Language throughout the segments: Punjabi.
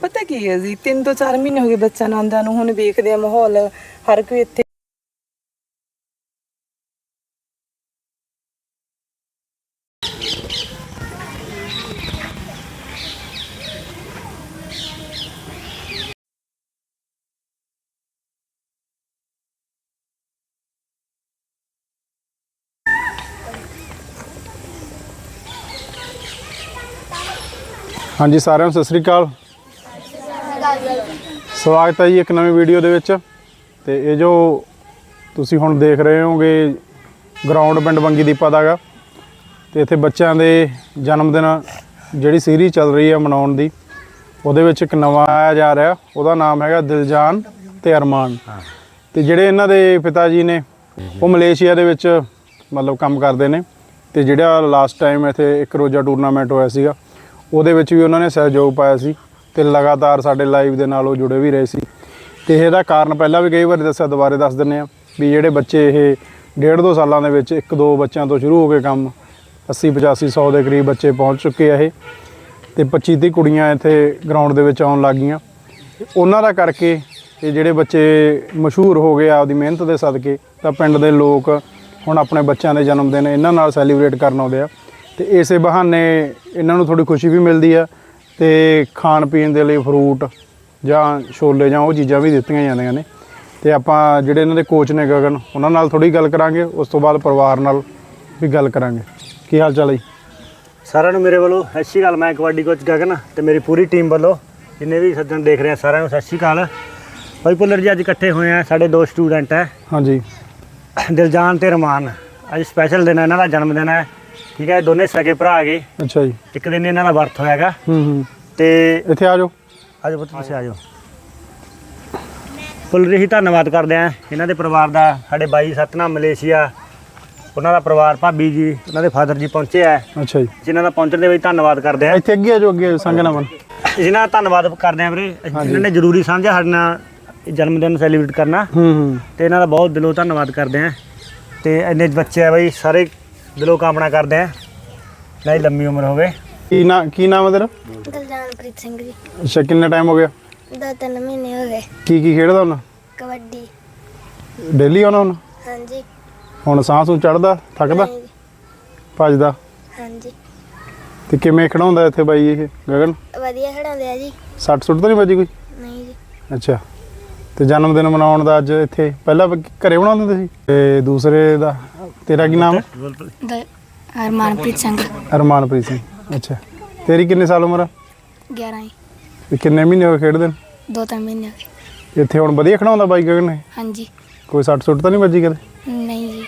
ਪਤਾ ਕੀ ਹੈ ਜੀ 3 ਤੋਂ 4 ਮਹੀਨੇ ਹੋ ਗਏ ਬੱਚਾ ਨਾ ਆਉਂਦਾ ਨੂੰ, ਹੁਣ ਵੇਖਦੇ ਆ ਮਾਹੌਲ, ਹਰ ਕੋਈ ਇੱਥੇ ਹਾਂਜੀ, ਸਾਰਿਆਂ ਨੂੰ ਸਤਿ ਸ੍ਰੀ ਅਕਾਲ। ਸਵਾਗਤ ਹੈ ਜੀ ਇੱਕ ਨਵੀਂ ਵੀਡੀਓ ਦੇ ਵਿੱਚ। ਤੇ ਇਹ ਜੋ ਤੁਸੀਂ ਹੁਣ ਦੇਖ ਰਹੇ ਹੋਗੇ, ਗਰਾਊਂਡ ਪਿੰਡ ਬੰਗੀ ਦੀਪਾ ਦਾਗਾ। ਤੇ ਇੱਥੇ ਬੱਚਿਆਂ ਦੇ ਜਨਮ ਦਿਨ ਜਿਹੜੀ ਸੀਰੀਜ਼ ਚੱਲ ਰਹੀ ਹੈ ਮਨਾਉਣ ਦੀ, ਉਹਦੇ ਵਿੱਚ ਇੱਕ ਨਵਾਂ ਆਇਆ ਜਾ ਰਿਹਾ। ਉਹਦਾ ਨਾਮ ਹੈਗਾ ਦਿਲਜਾਨ ਤੇ ਅਰਮਾਨ। ਤੇ ਜਿਹੜੇ ਇਹਨਾਂ ਦੇ ਪਿਤਾ ਜੀ ਨੇ, ਉਹ ਮਲੇਸ਼ੀਆ ਦੇ ਵਿੱਚ ਮਤਲਬ ਕੰਮ ਕਰਦੇ ਨੇ। ਤੇ ਜਿਹੜਾ ਲਾਸਟ ਟਾਈਮ ਇੱਥੇ ਇੱਕ ਰੋਜ਼ਾ ਟੂਰਨਾਮੈਂਟ ਹੋਇਆ ਸੀਗਾ, ਉਹਦੇ ਵਿੱਚ ਵੀ ਉਹਨਾਂ ਨੇ ਸਹਿਯੋਗ ਪਾਇਆ ਸੀ। ਤੇ ਲਗਾਤਾਰ ਸਾਡੇ ਲਾਈਵ ਦੇ ਨਾਲ ਉਹ ਜੁੜੇ ਵੀ ਰਹੇ ਸੀ। ਤੇ ਇਹਦਾ ਕਾਰਨ ਪਹਿਲਾਂ ਵੀ ਕਈ ਵਾਰੀ ਦੱਸਿਆ, ਦੁਬਾਰੇ ਦੱਸ ਦਿੰਨੇ ਆ ਵੀ ਜਿਹੜੇ ਬੱਚੇ ਇਹ ਡੇਢ ਦੋ ਸਾਲਾਂ ਦੇ ਵਿੱਚ ਇੱਕ ਦੋ ਬੱਚਿਆਂ ਤੋਂ ਸ਼ੁਰੂ ਹੋ ਕੇ ਕੰਮ 80 85 100 ਦੇ ਕਰੀਬ ਬੱਚੇ ਪਹੁੰਚ ਚੁੱਕੇ ਆ ਇਹ। ਤੇ 25 ਤੀਹ ਕੁੜੀਆਂ ਇੱਥੇ ਗਰਾਊਂਡ ਦੇ ਵਿੱਚ ਆਉਣ ਲੱਗ ਗਈਆਂ ਉਹਨਾਂ ਦਾ ਕਰਕੇ ਇਹ ਜਿਹੜੇ ਬੱਚੇ ਮਸ਼ਹੂਰ ਹੋ ਗਏ ਆਪਦੀ ਮਿਹਨਤ ਦੇ ਸਦਕੇ, ਤਾਂ ਪਿੰਡ ਦੇ ਲੋਕ ਹੁਣ ਆਪਣੇ ਬੱਚਿਆਂ ਦੇ ਜਨਮ ਦਿਨ ਇਹਨਾਂ ਨਾਲ ਸੈਲੀਬ੍ਰੇਟ ਕਰਨ ਆਉਂਦੇ ਆ। ਤੇ ਇਸੇ ਬਹਾਨੇ ਇਹਨਾਂ ਨੂੰ ਥੋੜੀ ਖੁਸ਼ੀ ਵੀ ਮਿਲਦੀ ਆ। ਤੇ ਖਾਣ ਪੀਣ ਦੇ ਲਈ ਫਰੂਟ ਜਾਂ ਛੋਲੇ ਜਾਂ ਉਹ ਚੀਜ਼ਾਂ ਵੀ ਦਿੱਤੀਆਂ ਜਾਂਦੀਆਂ ਨੇ। ਤੇ ਆਪਾਂ ਜਿਹੜੇ ਇਹਨਾਂ ਦੇ ਕੋਚ ਨੇ ਗਗਨ ਉਹਨਾਂ ਨਾਲ ਥੋੜੀ ਗੱਲ ਕਰਾਂਗੇ ਉਸ ਤੋਂ ਬਾਅਦ ਪਰਿਵਾਰ ਨਾਲ ਵੀ ਗੱਲ ਕਰਾਂਗੇ। ਕੀ ਹਾਲ ਚਾਲ ਹੈ ਸਾਰਿਆਂ ਨੂੰ ਮੇਰੇ ਵੱਲੋਂ ਸਤਿ ਸ਼੍ਰੀ ਅਕਾਲ ਮੈਂ ਕਬੱਡੀ ਕੋਚ ਗਗਨ ਤੇ ਮੇਰੀ ਪੂਰੀ ਟੀਮ ਵੱਲੋਂ ਜਿੰਨੇ ਵੀ ਸੱਜਣ ਦੇਖ ਰਹੇ ਆ ਸਾਰਿਆਂ ਨੂੰ ਸਤਿ ਸ਼੍ਰੀ ਅਕਾਲ। ਭਾਈ ਭੁੱਲਰ ਜੀ ਅੱਜ ਇਕੱਠੇ ਹੋਏ ਆ ਸਾਡੇ ਦੋ ਸਟੂਡੈਂਟ ਹੈ। ਹਾਂਜੀ। ਦਿਲਜਾਨ ਤੇ ਰਮਾਨ ਅੱਜ ਸਪੈਸ਼ਲ ਦਿਨ ਹੈ ਇਹਨਾਂ ਦਾ ਜਨਮ ਦਿਨ ਹੈ। ਠੀਕ ਹੈ ਦੋਨੇ ਸਕੇ ਭਰਾ ਹੈਗੇ। ਅੱਛਾ ਜੀ। ਇੱਕ ਦਿਨ ਇਹਨਾਂ ਦਾ ਬਰਥ ਹੋਇਆਗਾ। ਹੂੰ ਹੂੰ। ਤੇ ਇੱਥੇ ਆ ਜਾਓ। ਆਜੋ ਪੁੱਤ ਤੁਸੀਂ ਆਜੋ। ਭੁੱਲਰ ਜੀ ਧੰਨਵਾਦ ਕਰਦੇ ਆ ਇਹਨਾਂ ਦੇ ਪਰਿਵਾਰ ਦਾ ਸਾਡੇ ਬਾਈ ਸਤਨਾਮ ਮਲੇਸ਼ੀਆ ਉਹਨਾਂ ਦਾ ਪਰਿਵਾਰ ਭਾਬੀ ਜੀ ਉਹਨਾਂ ਦੇ ਫਾਦਰ ਜੀ ਪਹੁੰਚੇ ਆ। ਅੱਛਾ ਜੀ। ਜਿਨ੍ਹਾਂ ਦਾ ਪਹੁੰਚਣ ਦੇ ਵਿੱਚ ਧੰਨਵਾਦ ਕਰਦੇ ਆ ਇੱਥੇ ਅੱਗੇ ਆ ਜਾਓ ਅੱਗੇ ਸੰਗ ਨਾ ਮਨ ਇਹਨਾਂ ਦਾ ਧੰਨਵਾਦ ਕਰਦੇ ਆ ਵੀਰੇ ਇਹਨਾਂ ਨੇ ਜ਼ਰੂਰੀ ਸਮਝਿਆ ਸਾਡੇ ਨਾਲ ਜਨਮ ਦਿਨ ਸੈਲੀਬ੍ਰੇਟ ਕਰਨਾ। ਹੂੰ ਹੂੰ। ਤੇ ਇਹਨਾਂ ਦਾ ਬਹੁਤ ਦਿਲੋਂ ਧੰਨਵਾਦ ਕਰਦੇ ਆ ਤੇ ਇੰਨੇ ਬੱਚੇ ਆ ਬਈ ਸਾਰੇ ਦਿਲੋਂ ਕਾਮਨਾ ਕਰਦੇ ਆ। ਨਹੀਂ ਲੰਮੀ ਉਮਰ ਹੋਵੇ ਕੀ ਨਾ ਕੀ ਨਾਮ ਹੈ ਤੇਰਾ? ਗਲਜਾਨਪ੍ਰੀਤ ਸਿੰਘ ਜੀ। ਅੱਛਾ ਕਿੰਨਾ ਟਾਈਮ ਹੋ ਗਿਆ? ਦੋ ਤਿੰਨ ਮਹੀਨੇ ਹੋ ਗਏ। ਕੀ ਕੀ ਖੇਡਦਾ ਹੁਣ? ਕਬੱਡੀ। ਡੇਲੀ ਆਉਣਾ ਹੁਣ? ਹਾਂਜੀ। ਹੁਣ ਸਾਹ ਸੂ ਚੜਦਾ ਥੱਕਦਾ? ਨਹੀਂ ਜੀ, ਭੱਜਦਾ? ਹਾਂਜੀ। ਤੇ ਕਿਵੇਂ ਖੜਾਉਂਦਾ ਇੱਥੇ ਬਾਈ ਇਹ ਗਗਨ? ਵਧੀਆ ਖੜਾਉਂਦੇ ਆ ਜੀ। ਸੱਟ ਸੁੱਟ ਤਾਂ ਨਹੀਂ ਵੱਜੀ ਕੋਈ? ਨਹੀਂ ਜੀ। ਅੱਛਾ। ਤੇ ਜਨਮ ਦਿਨ ਮਨਾਉਣ ਦਾ ਅੱਜ ਇੱਥੇ ਪਹਿਲਾਂ ਘਰੇ ਬਣਾਉਂਦੇ ਸੀ? ਤੇ ਦੂਸਰੇ ਦਾ ਤੇਰਾ ਕੀ ਨਾਮ? ਹੈ ਹਰਮਾਨਪ੍ਰੀਤ ਸਿੰਘ। ਅਰਮਾਨਪ੍ਰੀਤ ਸਿੰਘ ਅੱਛਾ। ਤੇਰੀ ਕਿੰਨੇ ਸਾਲ ਉਮਰ ਆ? 11 ਜੀ। ਤੇ ਕਿੰਨੇ ਮਹੀਨੇ ਹੋ ਗਏ ਖੇਡਦੇ ਨੂੰ? ਦੋ ਤਿੰਨ ਮਹੀਨੇ ਹੋ ਗਏ। ਇੱਥੇ ਹੁਣ ਵਧੀਆ ਖੜਾਉਂਦਾ ਬਾਈ ਗਗਨ ਨੇ ਹਾਂਜੀ। ਕੋਈ ਸੱਟ ਸੁੱਟ ਤਾਂ ਨਹੀਂ ਵੱਜੀ ਕਦੇ? ਨਹੀਂ ਜੀ।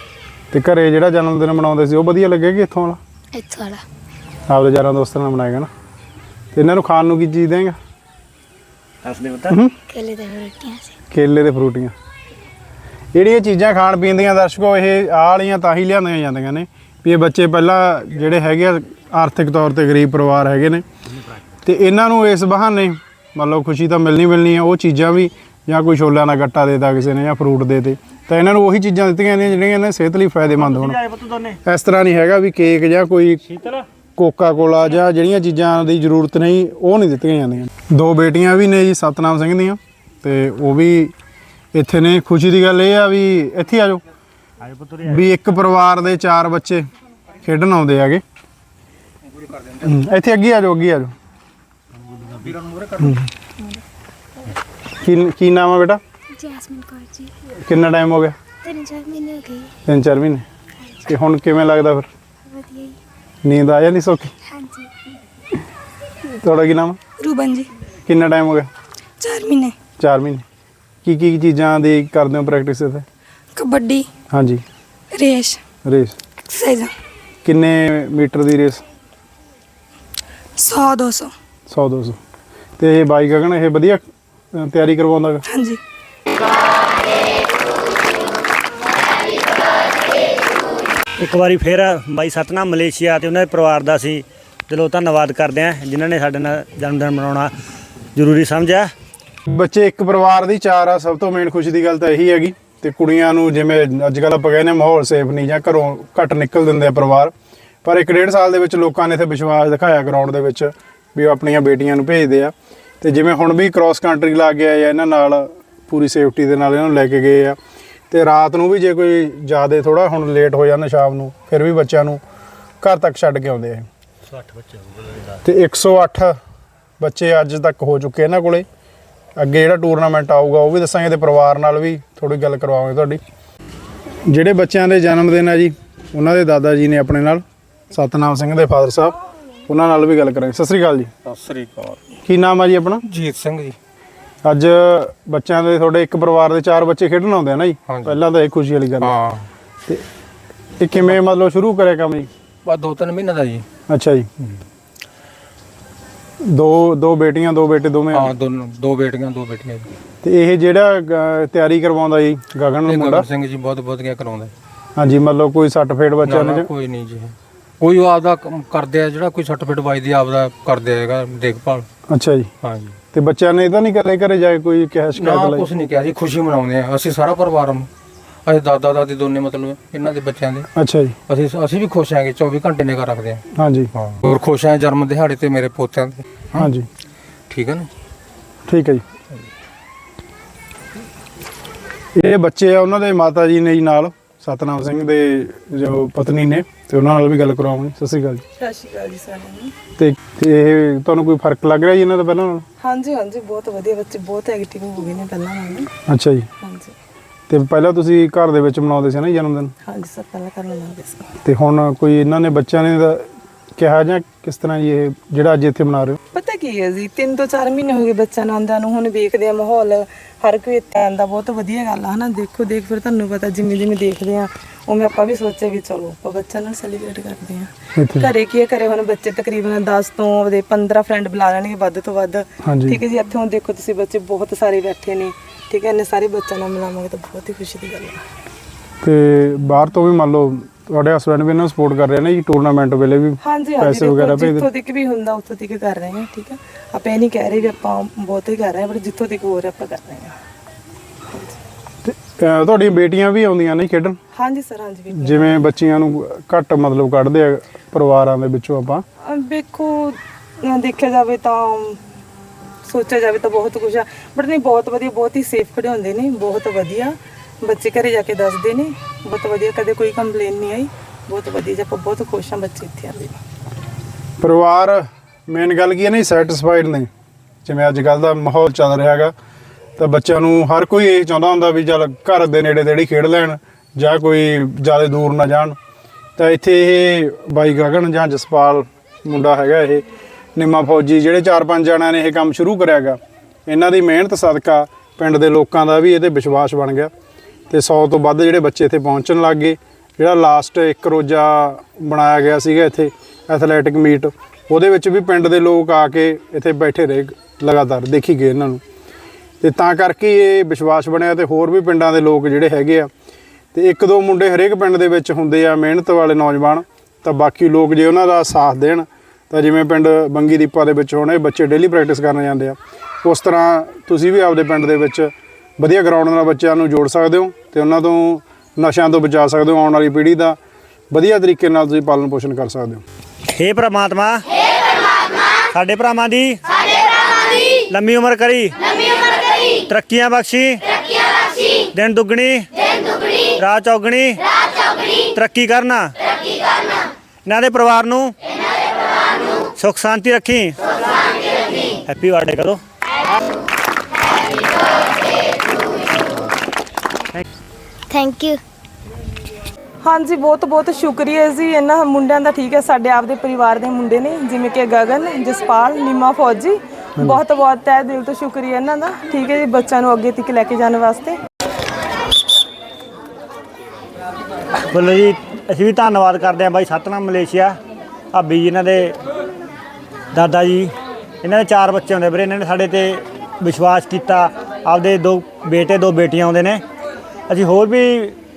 ਤੇ ਘਰੇ ਜਿਹੜਾ ਜਨਮ ਦਿਨ ਮਨਾਉਂਦੇ ਸੀ ਉਹ ਵਧੀਆ ਲੱਗਿਆ ਕਿ ਇੱਥੋਂ ਵਾਲਾ? ਇੱਥੋਂ ਵਾਲਾ। ਆਪਦੇ ਯਾਰਾਂ ਦੋਸਤਾਂ ਨਾਲ ਮਨਾਏਗਾ ਨਾ। ਤੇ ਇਹਨਾਂ ਨੂੰ ਖਾਣ ਨੂੰ ਕੀ ਚੀਜ਼ ਦੇਂਗਾ? ਕੇਲੇ ਦੇ ਰੋਟੀਆਂ ਸੀ। ਕੇਲੇ ਤੇ ਫਰੂਟੀਆਂ। ਜਿਹੜੀਆਂ ਚੀਜ਼ਾਂ ਖਾਣ ਪੀਣ ਦੀਆਂ ਦਰਸ਼ਕੋ ਇਹ ਆਹ ਵਾਲੀਆਂ ਤਾਂ ਹੀ ਲਿਆਂਦੀਆਂ ਜਾਂਦੀਆਂ ਨੇ ਵੀ ਇਹ ਬੱਚੇ ਪਹਿਲਾਂ ਜਿਹੜੇ ਹੈਗੇ ਆ ਆਰਥਿਕ ਤੌਰ ਤੇ ਗਰੀਬ ਪਰਿਵਾਰ ਹੈਗੇ ਨੇ। ਤੇ ਇਹਨਾਂ ਨੂੰ ਇਸ ਬਹਾਨੇ ਮਤਲਬ ਖੁਸ਼ੀ ਤਾਂ ਮਿਲਣੀ ਮਿਲਣੀ ਆ ਉਹ ਚੀਜ਼ਾਂ ਵੀ ਜਾਂ ਕੋਈ ਛੋਲਿਆਂ ਦਾ ਗੱਟਾ ਦੇਤਾ ਕਿਸੇ ਨੇ ਜਾਂ ਫਰੂਟ ਦੇ ਤੇ ਤਾਂ ਇਹਨਾਂ ਨੂੰ ਉਹੀ ਚੀਜ਼ਾਂ ਦਿੱਤੀਆਂ ਜਾਂਦੀਆਂ ਜਿਹੜੀਆਂ ਇਹਨਾਂ ਦੀ ਸਿਹਤ ਲਈ ਫਾਇਦੇਮੰਦ ਹੋਣ। ਇਸ ਤਰ੍ਹਾਂ ਨਹੀਂ ਹੈਗਾ ਵੀ ਕੇਕ ਜਾਂ ਕੋਈ ਕੋਕਾ ਕੋਲਾ ਜਾਂ ਜਿਹੜੀਆਂ ਚੀਜ਼ਾਂ ਦੀ ਜ਼ਰੂਰਤ ਨਹੀਂ ਉਹ ਨਹੀਂ ਦਿੱਤੀਆਂ ਜਾਂਦੀਆਂ। ਦੋ ਬੇਟੀਆਂ ਵੀ ਨੇ ਜੀ ਸਤਨਾਮ ਸਿੰਘ ਦੀਆਂ ਤੇ ਉਹ ਵੀ ਇੱਥੇ ਨੇ ਖੁਸ਼ੀ ਦੀ ਗੱਲ ਇਹ ਆ ਵੀ ਇੱਥੇ ਆ ਜਾਓ। ਆਏ ਪੁੱਤ ਵੀ ਇੱਕ ਪਰਿਵਾਰ ਦੇ ਚਾਰ ਬੱਚੇ ਖੇਡਣ ਆਉਂਦੇ ਹੈਗੇ। ਹਮ, ਇੱਥੇ ਅੱਗੇ ਆ ਜਾਓ ਅੱਗੇ ਆ ਜਾਓ। ਹਮ। ਕੀ ਕੀ ਨਾਮ ਆ ਬੇਟਾ? ਜੈਸਮਿਨ ਕੌਰ ਜੀ। ਕਿੰਨਾ ਟਾਈਮ ਹੋ ਗਿਆ? ਤਿੰਨ ਚਾਰ ਮਹੀਨੇ ਹੋ ਗਏ। ਤਿੰਨ ਚਾਰ ਮਹੀਨੇ। ਤੇ ਹੁਣ ਕਿਵੇਂ ਲੱਗਦਾ ਫਿਰ? ਵਧੀਆ ਜੀ। ਨੀਂਦ ਆ ਜਾਂਦੀ ਸੌਖੀ? ਹਾਂਜੀ। ਤੁਹਾਡਾ ਕੀ ਨਾਮ ਆ? ਰੂਬਨ ਜੀ। ਕਿੰਨਾ ਟਾਈਮ ਹੋ ਗਿਆ? 4 ਮਹੀਨੇ। 4 ਮਹੀਨੇ। ਕੀ ਕੀ ਚੀਜ਼ਾਂ ਦੀ ਕਰਦੇ ਹੋ ਪ੍ਰੈਕਟਿਸ ਇੱਥੇ? ਕਬੱਡੀ ਹਾਂਜੀ। Race race. ਐਕਸਰਸਾਈਜ਼। ਕਿੰਨੇ ਮੀਟਰ ਦੀ ਰੇਸ? 100 200 100 200 ਤੇ ਇਹ ਬਾਈ ਗਗਨ ਇਹ ਵਧੀਆ ਤਿਆਰੀ ਕਰਵਾਉਂਦਾ ਗਾ? ਹਾਂਜੀ। ਇੱਕ ਵਾਰੀ ਫੇਰ ਬਾਈ ਸਤਨਾਮ ਮਲੇਸ਼ੀਆ ਤੇ ਉਹਨਾਂ ਦੇ ਪਰਿਵਾਰ ਦਾ ਸੀ ਦਿਲੋਂ ਧੰਨਵਾਦ ਕਰਦੇ ਆ ਜਿਨ੍ਹਾਂ ਨੇ ਸਾਡੇ ਨਾਲ ਜਨਮ ਦਿਨ ਮਨਾਉਣਾ ਜ਼ਰੂਰੀ ਸਮਝਿਆ। ਬੱਚੇ ਇੱਕ ਪਰਿਵਾਰ ਦੀ ਚਾਰ ਆ ਸਭ ਤੋਂ ਮੇਨ ਖੁਸ਼ੀ ਦੀ ਗੱਲ ਤਾਂ ਇਹੀ ਹੈਗੀ ਤੇ ਕੁੜੀਆਂ ਨੂੰ ਜਿਵੇਂ ਅੱਜ ਕੱਲ੍ਹ ਆਪਾਂ ਕਹਿੰਦੇ ਮਾਹੌਲ ਸੇਫ ਨਹੀਂ ਜਾਂ ਘਰੋਂ ਘੱਟ ਨਿਕਲ ਦਿੰਦੇ ਆ ਪਰਿਵਾਰ। ਪਰ ਇੱਕ ਡੇਢ ਸਾਲ ਦੇ ਵਿੱਚ ਲੋਕਾਂ ਨੇ ਇੱਥੇ ਵਿਸ਼ਵਾਸ ਦਿਖਾਇਆ ਗਰਾਊਂਡ ਦੇ ਵਿੱਚ ਵੀ ਉਹ ਆਪਣੀਆਂ ਬੇਟੀਆਂ ਨੂੰ ਭੇਜਦੇ ਆ। ਤੇ ਜਿਵੇਂ ਹੁਣ ਵੀ ਕ੍ਰਾਸ ਕੰਟਰੀ ਲਾ ਕੇ ਆਏ ਆ ਇਹਨਾਂ ਨਾਲ ਪੂਰੀ ਸੇਫਟੀ ਦੇ ਨਾਲ ਇਹਨਾਂ ਨੂੰ ਲੈ ਕੇ ਗਏ ਆ। ਤੇ ਰਾਤ ਨੂੰ ਵੀ ਜੇ ਕੋਈ ਜ਼ਿਆਦਾ ਥੋੜਾ ਹੁਣ ਲੇਟ ਹੋ ਜਾਂਦਾ ਸ਼ਾਮ ਨੂੰ ਫਿਰ ਵੀ ਬੱਚਿਆਂ ਨੂੰ ਘਰ ਤੱਕ ਛੱਡ ਕੇ ਆਉਂਦੇ ਆ 108 ਬੱਚੇ ਤੇ 108 ਬੱਚੇ ਅੱਜ ਤੱਕ ਹੋ ਚੁੱਕੇ ਇਹਨਾਂ ਕੋਲੇ। ਅੱਗੇ ਜਿਹੜਾ ਟੂਰਨਾਮੈਂਟ ਆਊਗਾ ਉਹ ਵੀ ਦੱਸਾਂਗੇ ਤੇ ਪਰਿਵਾਰ ਨਾਲ ਵੀ ਥੋੜੀ ਗੱਲ ਕਰਵਾਵਾਂਗੇ ਤੁਹਾਡੀ। ਜਿਹੜੇ ਬੱਚਿਆਂ ਦੇ ਜਨਮ ਦਿਨ ਆ ਜੀ ਉਹਨਾਂ ਦੇ ਦਾਦਾ ਜੀ ਨੇ ਆਪਣੇ ਨਾਲ ਸਤਨਾਮ ਸਿੰਘ ਦੇ ਫਾਦਰ ਸਾਹਿਬ ਉਹਨਾਂ ਨਾਲ ਵੀ ਗੱਲ ਕਰਾਂਗੇ। ਸਤਿ ਸ੍ਰੀ ਅਕਾਲ ਜੀ। ਸਤਿ ਸ੍ਰੀ ਅਕਾਲ। ਕੀ ਨਾਮ ਆ ਜੀ ਆਪਣਾ? ਜੀਤ ਸਿੰਘ ਜੀ। ਅੱਜ ਬੱਚਿਆਂ ਦੇ ਤੁਹਾਡੇ ਇੱਕ ਪਰਿਵਾਰ ਦੇ ਚਾਰ ਬੱਚੇ ਖੇਡਣ ਆਉਂਦੇ ਆ ਨਾ ਜੀ। ਪਹਿਲਾਂ ਤਾਂ ਇਹ ਖੁਸ਼ੀ ਵਾਲੀ ਗੱਲ। ਹਾਂ। ਤੇ ਇਹ ਕਿਵੇਂ ਮਤਲਬ ਸ਼ੁਰੂ ਕਰਿਆ ਕੰਮ ਜੀ? ਬਸ ਦੋ ਤਿੰਨ ਮਹੀਨੇ ਦਾ ਜੀ। ਅੱਛਾ ਜੀ। ਦੋ ਦੋ ਬੇਟੀਆਂ ਦੋ ਬੇਟੇ ਦੋਵੇਂ ਹਾਂ ਦੋਨੋਂ ਦੋ ਬੇਟੀਆਂ ਦੋ ਬੇਟੀਆਂ ਜੀ। ਤੇ ਇਹ ਜਿਹੜਾ ਤਿਆਰੀ ਕਰਵਾਉਂਦਾ ਜੀ ਗਗਨ ਇਹ ਮੁੰਡਾ? ਗਗਨ ਸਿੰਘ ਜੀ ਬਹੁਤ ਵਧੀਆ ਕਰਾਉਂਦੇ। ਹਾਂਜੀ ਮਤਲਬ ਕੋਈ ਨਾ ਬੱਚਿਆਂ ਨਾ ਨੇ ਕੋਈ ਨਹੀਂ ਜੀ। ਕੋਈ ਉਹ ਆਪਦਾ ਕੰਮ ਕਰਦੇ ਆ ਜਿਹੜਾ ਕੋਈ ਸਰਟੀਫਿਕੇਟ ਵੱਜਦੀ ਆਪਦਾ ਕਰਦੇ ਹੈਗਾ ਦੇਖਭਾਲ। ਅੱਛਾ ਜੀ। ਹਾਂ ਜੀ। ਤੇ ਬੱਚਿਆਂ ਨੇ ਇਹ ਤਾਂ ਨਹੀਂ ਕਰੇ ਘਰੇ ਜਾ ਕੇ ਕੋਈ ਕਿਹਾ ਨਾ ਸ਼ਿਕਾਇਤ ਲਈ? ਕੁਛ ਨਹੀਂ ਕਿਹਾ ਜੀ ਖੁਸ਼ੀ ਮਨਾਉਂਦੇ ਆ ਅਸੀਂ ਸਾਰਾ ਪਰਿਵਾਰ ਅਸੀਂ ਦਾਦਾ ਦਾਦੀ ਦੋਨੇ ਮਤਲਬ ਇਹਨਾਂ ਦੇ ਬੱਚਿਆਂ ਦੇ। ਅੱਛਾ ਜੀ। ਅਸੀਂ ਅਸੀਂ ਵੀ ਖੁਸ਼ ਆਂਗੇ 24 ਘੰਟੇ ਨਿਗਾ ਰੱਖਦੇ ਆ ਹਾਂਜੀ। ਹਾਂ। ਹੋਰ ਖੁਸ਼ ਆਂ ਜਨਮ ਦਿਹਾੜੇ ਤੇ ਮੇਰੇ ਪੋਤਿਆਂ ਦੇ। ਹਾਂਜੀ। ਠੀਕ ਹੈ ਨਾ? ਠੀਕ ਹੈ ਜੀ। ਇਹ ਬੱਚੇ ਆ ਉਹਨਾਂ ਦੇ ਮਾਤਾ ਜੀ ਨੇ ਜੀ ਨਾਲ ਸਤਨਾਮ ਸਿੰਘ ਦੇ ਜੋ ਪਤਨੀ ਨੇ ਤੇ ਉਹਨਾਂ ਨਾਲ ਵੀ ਗੱਲ ਕਰਾਵਾਂਗੇ ਸਤਿ ਸ੍ਰੀ ਅਕਾਲ ਜੀ। ਸਤਿ ਸ਼੍ਰੀ ਅਕਾਲ ਜੀ ਸਾਰਿਆਂ ਨੂੰ। ਤੇ ਤੇ ਇਹ ਤੁਹਾਨੂੰ ਕੋਈ ਫ਼ਰਕ ਲੱਗ ਰਿਹਾ ਜੀ ਇਹਨਾਂ ਦਾ ਪਹਿਲਾਂ ਨਾਲੋਂ? ਹਾਂਜੀ ਹਾਂਜੀ ਬਹੁਤ ਵਧੀਆ ਬੱਚੇ ਬਹੁਤ ਐਕਟਿਵ ਹੋ ਗਏ ਨੇ ਪਹਿਲਾਂ ਨਾਲੋਂ। ਅੱਛਾ ਜੀ। ਹਾਂਜੀ। ਤੇ ਪਹਿਲਾਂ ਤੁਸੀਂ ਘਰ ਦੇ ਵਿੱਚ ਮਨਾਉਂਦੇ ਸੀ ਨਾ ਜਨਮ ਦਿਨ ਹਾਂਜੀ ਸਰ ਪਹਿਲਾਂ ਤੇ ਹੁਣ ਕੋਈ ਇਹਨਾਂ ਨੇ ਬੱਚਿਆਂ ਨੇ ਦਾ ਕਿਹਾ ਜਾਂ ਕਿਸ ਤਰ੍ਹਾਂ ਜੀ ਇਹ ਜਿਹੜਾ ਅੱਜ ਇੱਥੇ ਮਨਾ ਰਹੇ ਹੋ? ਪਤਾ ਕੀ ਹੈ ਜੀ 3 ਤੋਂ 4 ਮਹੀਨੇ ਹੋ ਗਏ ਬੱਚਿਆਂ ਨੂੰ ਆਉਂਦਿਆਂ ਨੂੰ ਹੁਣ ਵੇਖਦੇ ਆ ਮਾਹੌਲ। ਹਰ ਕੋਈ ਇੱਥੇ ਆਉਂਦਾ ਬਹੁਤ ਵਧੀਆ ਗੱਲ ਆ ਹਨਾ? ਦੇਖੋ ਦੇਖ ਫਿਰ ਤੁਹਾਨੂੰ ਪਤਾ ਜਿਵੇਂ ਜਿਵੇਂ ਦੇਖਦੇ ਆ ਉਵੇਂ ਆਪਾਂ ਵੀ ਸੋਚੇ ਵੀ ਚਲੋ ਆਪਾਂ ਬੱਚਿਆਂ ਨਾਲ ਸੈਲੀਬ੍ਰੇਟ ਕਰਦੇ ਆ। ਘਰੇ ਕੀ ਹੈ, ਘਰੇ ਹੁਣ ਬੱਚੇ ਤਕਰੀਬਨ 10 ਤੋਂ ਉਹਦੇ 15 ਫਰੈਂਡ ਬੁਲਾ ਲੈਣਗੇ ਵੱਧ ਤੋਂ ਵੱਧ। ਹਾਂਜੀ। ਠੀਕ ਹੈ ਜੀ ਇੱਥੇ ਹੁਣ ਦੇਖੋ ਤੁਸੀਂ ਬੱਚੇ ਬਹੁਤ ਸਾਰੇ ਬੈਠੇ ਨੇ। ਠੀਕ ਹੈ ਇੰਨੇ ਸਾਰੇ ਬੱਚਿਆਂ ਨਾਲ ਮਿਲਾਵਾਂਗੇ ਤਾਂ ਬਹੁਤ ਹੀ ਖੁਸ਼ੀ ਦੀ ਗੱਲ ਹੈ। ਤੇ ਬਾਹਰ ਤੋਂ ਵੀ ਮੰਨ ਲਓ ਤੁਹਾਡੇ ਹਸਬੰਡ ਵੀ ਇਹਨਾਂ ਨੂੰ ਸਪੋਰਟ ਕਰ ਰਹੇ ਨੇ ਜੀ ਟੂਰਨਾਮੈਂਟ ਵੇਲੇ ਵੀ ਹਾਂਜੀ ਹਾਂਜੀ ਪੈਸੇ ਵਗੈਰਾ ਭੇਜਦੇ? ਜਿੱਥੋਂ ਤੱਕ ਵੀ ਹੁੰਦਾ ਉੱਥੋਂ ਤੱਕ ਕਰ ਰਹੇ ਹਾਂ ਠੀਕ ਹੈ। ਆਪਾਂ ਇਹ ਨਹੀਂ ਕਹਿ ਰਹੇ ਵੀ ਆਪਾਂ ਬਹੁਤ ਹੀ ਕਰ ਰਹੇ ਹਾਂ ਪਰ ਜਿੱਥੋਂ ਤੱਕ ਹੋ ਰਿਹਾ ਆਪਾਂ ਕਰ ਰਹੇ ਹਾਂ। ਤੇ, ਅਹ, ਤੁਹਾਡੀਆਂ ਬੇਟੀਆਂ ਵੀ ਆਉਂਦੀਆਂ ਨੇ ਖੇਡਣ? ਹਾਂਜੀ ਸਰ ਹਾਂਜੀ ਵੀ ਜਿਵੇਂ ਬੱਚੀਆਂ ਨੂੰ ਘੱਟ ਮਤਲਬ ਕੱਢਦੇ ਆ ਪਰਿਵਾਰਾਂ ਦੇ ਵਿੱਚੋਂ ਆਪਾਂ? ਅਹ ਅਹ ਦੇਖਿਆ ਜਾਵੇ ਤਾਂ ਸੋਚਿਆ ਜਾਵੇ ਤਾਂ ਬਹੁਤ ਕੁਝ ਆ। ਬਟ ਨਹੀਂ, ਬਹੁਤ ਵਧੀਆ, ਬਹੁਤ ਹੀ ਸੇਫ ਖੜਾਉਂਦੇ ਨੇ। ਬਹੁਤ ਵਧੀਆ। ਬੱਚੇ ਘਰੇ ਜਾ ਕੇ ਦੱਸਦੇ ਨੇ। ਬਹੁਤ ਵਧੀਆ, ਕਦੇ ਕੋਈ ਕੰਪਲੇਨ ਨਹੀਂ ਆਈ। ਬਹੁਤ ਵਧੀਆ, ਜੀ ਆਪਾਂ ਬਹੁਤ ਖੁਸ਼ ਹਾਂ, ਬੱਚੇ ਇੱਥੇ ਆਉਂਦੇ ਨੇ। ਪਰਿਵਾਰ ਮੇਨ ਗੱਲ ਕੀ ਹੈ ਨਹੀਂ ਸੈਟੀਸਫਾਈਡ ਨੇ। ਜਿਵੇਂ ਅੱਜ ਕੱਲ ਦਾ ਮਾਹੌਲ ਚੱਲ ਰਿਹਾ ਹੈਗਾ, ਤਾਂ ਬੱਚਿਆਂ ਨੂੰ ਹਰ ਕੋਈ ਇਹ ਚਾਹੁੰਦਾ ਹੁੰਦਾ ਵੀ ਚੱਲ ਘਰ ਦੇ ਨੇੜੇ ਤੇੜੀ ਖੇਡ ਲੈਣ, ਜਾਂ ਕੋਈ ਜ਼ਿਆਦਾ ਦੂਰ ਨਾ ਜਾਣ। ਤਾਂ ਇੱਥੇ ਇਹ ਬਾਈ ਗਗਨ ਜਾਂ ਜਸਪਾਲ ਮੁੰਡਾ ਹੈਗਾ ਇਹ ਨਿੰਮਾ ਫੌਜੀ ਜਿਹੜੇ ਚਾਰ ਪੰਜ ਜਣਿਆਂ ਨੇ ਇਹ ਕੰਮ ਸ਼ੁਰੂ ਕਰਿਆ ਹੈਗਾ ਇਹਨਾਂ ਦੀ ਮਿਹਨਤ ਸਦਕਾ ਪਿੰਡ ਦੇ ਲੋਕਾਂ ਦਾ ਵੀ ਇਹਦੇ ਵਿਸ਼ਵਾਸ ਬਣ ਗਿਆ। ਤੇ 100 ਤੋਂ ਵੱਧ ਜਿਹੜੇ ਬੱਚੇ ਇੱਥੇ ਪਹੁੰਚਣ ਲੱਗ ਗਏ। ਜਿਹੜਾ ਲਾਸਟ ਇੱਕ ਰੋਜ਼ਾ ਬਣਾਇਆ ਗਿਆ ਸੀਗਾ ਇੱਥੇ ਐਥਲੈਟਿਕ ਮੀਟ ਉਹਦੇ ਵਿੱਚ ਵੀ ਪਿੰਡ ਦੇ ਲੋਕ ਆ ਕੇ ਇੱਥੇ ਬੈਠੇ ਰਹੇ, ਲਗਾਤਾਰ ਦੇਖੀ ਗਏ ਇਹਨਾਂ ਨੂੰ। ਤੇ ਤਾਂ ਕਰਕੇ ਇਹ ਵਿਸ਼ਵਾਸ ਬਣਿਆ ਤੇ ਹੋਰ ਵੀ ਪਿੰਡਾਂ ਦੇ ਲੋਕ ਜਿਹੜੇ ਹੈਗੇ ਆ, ਤੇ ਇੱਕ ਦੋ ਮੁੰਡੇ ਹਰੇਕ ਪਿੰਡ ਦੇ ਵਿੱਚ ਹੁੰਦੇ ਆ ਮਿਹਨਤ ਵਾਲੇ ਨੌਜਵਾਨ, ਤਾਂ ਬਾਕੀ ਲੋਕ ਜੇ ਉਹਨਾਂ ਦਾ ਸਾਥ ਦੇਣ ਤਾਂ ਜਿਵੇਂ ਪਿੰਡ ਬੰਗੀ ਦੀਪਾ ਦੇ ਵਿੱਚ ਹੁਣ ਇਹ ਬੱਚੇ ਡੇਲੀ ਪ੍ਰੈਕਟਿਸ ਕਰਨ ਜਾਂਦੇ ਆ ਉਸ ਤਰ੍ਹਾਂ ਤੁਸੀਂ ਵੀ ਆਪਦੇ ਪਿੰਡ ਦੇ ਵਿੱਚ ਵਧੀਆ ਗਰਾਊਂਡ ਨਾਲ ਬੱਚਿਆਂ ਨੂੰ ਜੋੜ ਸਕਦੇ ਹੋ ਤੇ ਉਹਨਾਂ ਤੋਂ ਨਸ਼ਿਆਂ ਤੋਂ ਬਚਾ ਸਕਦੇ ਹੋ ਆਉਣ ਵਾਲੀ ਪੀੜ੍ਹੀ ਦਾ ਵਧੀਆ ਤਰੀਕੇ ਨਾਲ ਤੁਸੀਂ ਪਾਲਣ ਪੋਸ਼ਣ ਕਰ ਸਕਦੇ ਹੋ। ਹੇ ਪ੍ਰਮਾਤਮਾ। ਸਾਡੇ ਭਰਾਵਾਂ ਦੀ। ਸਾਡੇ ਭਰਾਵਾਂ ਦੀ। ਲੰਮੀ ਉਮਰ ਕਰੀ। ਲੰਮੀ ਉਮਰ ਕਰੀ। ਤਰੱਕੀਆਂ ਬਖਸ਼ੀ। ਤਰੱਕੀਆਂ ਬਖਸ਼ੀ। ਦਿਨ ਦੁੱਗਣੀ। ਦਿਨ ਦੁੱਗਣੀ। ਰਾਤ ਚੌਗਣੀ। ਰਾਤ ਚੌਗਣੀ। ਤਰੱਕੀ ਕਰਨਾ। ਤਰੱਕੀ ਕਰਨਾ। ਇਹਨਾਂ ਦੇ ਪਰਿਵਾਰ ਨੂੰ। ਸੁਖ ਸ਼ਾਂਤੀ ਰੱਖੀ। ਹੈਪੀ ਬਰਥਡੇ ਕਰੋ। ਥੈਂਕ ਯੂ ਹਾਂਜੀ ਬਹੁਤ ਬਹੁਤ ਸ਼ੁਕਰੀਆ ਜੀ। ਇਹਨਾਂ ਮੁੰਡਿਆਂ ਦਾ ਠੀਕ ਹੈ ਸਾਡੇ ਆਪਦੇ ਪਰਿਵਾਰ ਦੇ ਮੁੰਡੇ ਨੇ ਜਿਵੇਂ ਕਿ ਗਗਨ ਜਸਪਾਲ ਨੀਮਾ ਫੌਜੀ। ਬਹੁਤ ਬਹੁਤ ਤਹਿ ਦਿਲ ਤੋਂ ਸ਼ੁਕਰੀਆ ਇਹਨਾਂ ਦਾ। ਠੀਕ ਹੈ ਜੀ ਬੱਚਿਆਂ ਨੂੰ ਅੱਗੇ ਤੱਕ ਲੈ ਕੇ ਜਾਣ ਵਾਸਤੇ। ਬੋਲੋ ਜੀ ਅਸੀਂ ਵੀ ਧੰਨਵਾਦ ਕਰਦੇ ਹਾਂ ਬਾਈ ਸਤਨਾਮ ਮਲੇਸ਼ੀਆ। ਭਾਬੀ ਜੀ, ਇਹਨਾਂ ਦੇ ਦਾਦਾ ਜੀ, ਇਹਨਾਂ ਦੇ ਚਾਰ ਬੱਚੇ ਹੁੰਦੇ ਵੀਰੇ, ਇਹਨਾਂ ਨੇ ਸਾਡੇ ਤੇ ਵਿਸ਼ਵਾਸ ਕੀਤਾ, ਆਪਦੇ ਦੋ ਬੇਟੇ, ਦੋ ਬੇਟੀਆਂ ਆਉਂਦੇ ਨੇ। ਅਸੀਂ ਹੋਰ ਵੀ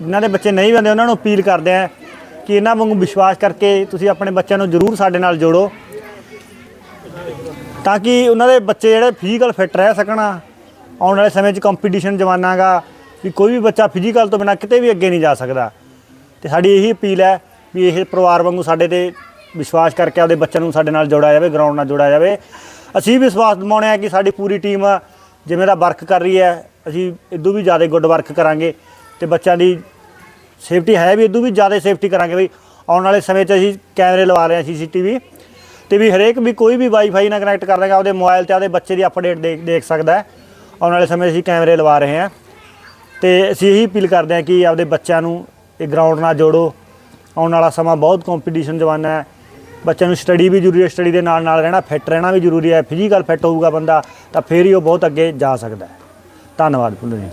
ਜਿਨ੍ਹਾਂ ਦੇ ਬੱਚੇ ਨਹੀਂ ਹੁੰਦੇ ਉਹਨਾਂ ਨੂੰ ਅਪੀਲ ਕਰਦੇ ਹਾਂ ਕਿ ਇਹਨਾਂ ਵਾਂਗੂ ਵਿਸ਼ਵਾਸ ਕਰਕੇ ਤੁਸੀਂ ਆਪਣੇ ਬੱਚਿਆਂ ਨੂੰ ਜ਼ਰੂਰ ਸਾਡੇ ਨਾਲ ਜੋੜੋ। ਤਾਂ ਕਿ ਉਹਨਾਂ ਦੇ ਬੱਚੇ ਜਿਹੜੇ ਫਿਜ਼ੀਕਲ ਫਿੱਟ ਰਹਿ ਸਕਣ, ਆਉਣ ਵਾਲੇ ਸਮੇਂ 'ਚ ਕੰਪੀਟੀਸ਼ਨ ਜ਼ਮਾਨਾ ਗਾ ਵੀ ਕੋਈ ਵੀ ਬੱਚਾ ਫਿਜ਼ੀਕਲ ਤੋਂ ਬਿਨਾਂ ਕਿਤੇ ਵੀ ਅੱਗੇ ਨਹੀਂ ਜਾ ਸਕਦਾ। ਤੇ ਸਾਡੀ ਇਹੀ ਅਪੀਲ ਹੈ ਵੀ ਇਹ ਪਰਿਵਾਰ ਵਾਂਗੂ ਸਾਡੇ ਤੇ ਵਿਸ਼ਵਾਸ ਕਰਕੇ ਆਪਦੇ ਬੱਚਿਆਂ ਨੂੰ ਸਾਡੇ ਨਾਲ ਜੋੜਿਆ ਜਾਵੇ ਗਰਾਊਂਡ ਨਾਲ ਜੋੜਿਆ ਜਾਵੇ। ਅਸੀਂ ਵਿਸ਼ਵਾਸ ਦਿਵਾਉਣੇ ਆ ਕਿ ਸਾਡੀ ਪੂਰੀ ਟੀਮ ਜਿਵੇਂ ਦਾ ਵਰਕ ਕਰ ਰਹੀ ਹੈ, ਅਸੀਂ ਇਦੋਂ ਵੀ ਜ਼ਿਆਦਾ ਗੁੱਡ ਵਰਕ ਕਰਾਂਗੇ ਤੇ ਬੱਚਿਆਂ ਦੀ ਸੇਫਟੀ ਹੈ ਵੀ ਇਦੋਂ ਵੀ ਜ਼ਿਆਦਾ ਸੇਫਟੀ ਕਰਾਂਗੇ ਬਈ। ਆਉਣ ਵਾਲੇ ਸਮੇਂ 'ਚ ਅਸੀਂ ਕੈਮਰੇ ਲਵਾ ਰਹੇ ਹਾਂ ਸੀਸੀਟੀਵੀ ਤੇ ਵੀ ਹਰੇਕ ਵੀ ਕੋਈ ਵੀ ਵਾਈਫਾਈ ਨਾਲ ਕਨੈਕਟ ਕਰ ਦੇਗਾ ਆਪਦੇ ਮੋਬਾਈਲ ਤੇ ਆਪਦੇ ਬੱਚੇ ਦੀ ਅਪਡੇਟ ਦੇਖ ਦੇਖ ਸਕਦਾ ਹੈ। ਆਉਣ ਵਾਲੇ ਸਮੇਂ 'ਚ ਅਸੀਂ ਕੈਮਰੇ ਲਵਾ ਰਹੇ ਹਾਂ ਤੇ ਅਸੀਂ ਇਹੀ ਅਪੀਲ ਕਰਦੇ ਹਾਂ ਕਿ ਆਪਦੇ ਬੱਚਿਆਂ ਨੂੰ ਇਹ ਗਰਾਊਂਡ ਨਾਲ ਜੋੜੋ। ਆਉਣ ਵਾਲਾ ਸਮਾਂ ਬਹੁਤ ਕੰਪੀਟੀਸ਼ਨ ਜ਼ਮਾਨਾ ਹੈ। ਬੱਚਿਆਂ ਨੂੰ ਸਟੱਡੀ ਵੀ ਜ਼ਰੂਰੀ ਹੈ ਸਟੱਡੀ ਦੇ ਨਾਲ ਨਾਲ ਰਹਿਣਾ ਫਿੱਟ ਰਹਿਣਾ ਵੀ ਜ਼ਰੂਰੀ ਹੈ ਫਿਜ਼ੀਕਲ ਫਿੱਟ ਹੋਊਗਾ ਬੰਦਾ, ਤਾਂ ਫੇਰ ਹੀ ਉਹ ਬਹੁਤ ਅੱਗੇ ਜਾ ਸਕਦਾ ਹੈ। ਧੰਨਵਾਦ ਭੁੱਲੋ ਜੀ।